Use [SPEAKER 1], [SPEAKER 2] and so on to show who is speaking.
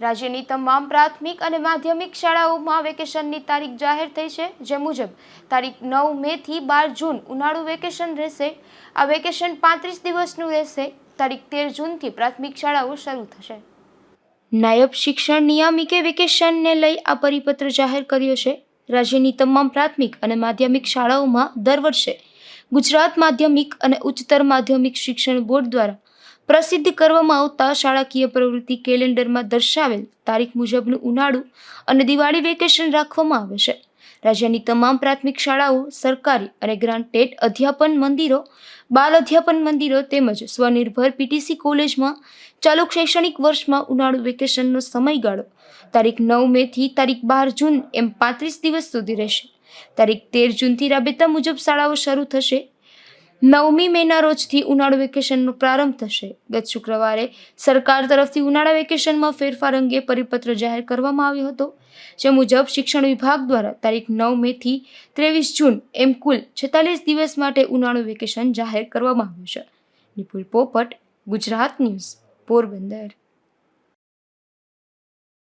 [SPEAKER 1] રાજ્યની તમામ પ્રાથમિક અને માધ્યમિક શાળાઓમાં વેકેશનની તારીખ જાહેર થઈ છે જે મુજબ તારીખ નવ મેથી બાર જૂન ઉનાળુ વેકેશન રહેશે આ વેકેશન પાંત્રીસ દિવસનું રહેશે તારીખ તેર જૂનથી પ્રાથમિક શાળાઓ શરૂ થશે
[SPEAKER 2] નાયબ શિક્ષણ નિયામિકે વેકેશનને લઈ આ પરિપત્ર જાહેર કર્યો છે રાજ્યની તમામ પ્રાથમિક અને માધ્યમિક શાળાઓમાં દર વર્ષે ગુજરાત માધ્યમિક અને ઉચ્ચતર માધ્યમિક શિક્ષણ બોર્ડ દ્વારા પ્રસિદ્ધ કરવામાં આવતા શાળાકીય પ્રવૃત્તિ કેલેન્ડરમાં દર્શાવેલ તારીખ મુજબનું ઉનાળું અને દિવાળી વેકેશન રાખવામાં આવે છે રાજ્યની તમામ પ્રાથમિક શાળાઓ સરકારી અને ગ્રાન્ટેડ અધ્યાપન મંદિરો બાલ અધ્યાપન મંદિરો તેમજ સ્વનિર્ભર પીટીસી કોલેજમાં ચાલુ શૈક્ષણિક વર્ષમાં ઉનાળુ વેકેશનનો સમયગાળો તારીખ નવ મેથી તારીખ બાર જૂન એમ પાંત્રીસ દિવસ સુધી રહેશે તારીખ તેર જૂનથી રાબેતા મુજબ શાળાઓ શરૂ થશે નવમી મેના રોજથી ઉનાળુ વેકેશનનો પ્રારંભ થશે ગત શુક્રવારે સરકાર તરફથી ઉનાળા વેકેશનમાં ફેરફાર અંગે પરિપત્ર જાહેર કરવામાં આવ્યો હતો જે મુજબ શિક્ષણ વિભાગ દ્વારા તારીખ નવ મેથી ત્રેવીસ જૂન એમ કુલ છેતાલીસ દિવસ માટે ઉનાળુ વેકેશન જાહેર કરવામાં આવ્યું છે નિપુલ પોપટ ગુજરાત ન્યૂઝ પોરબંદર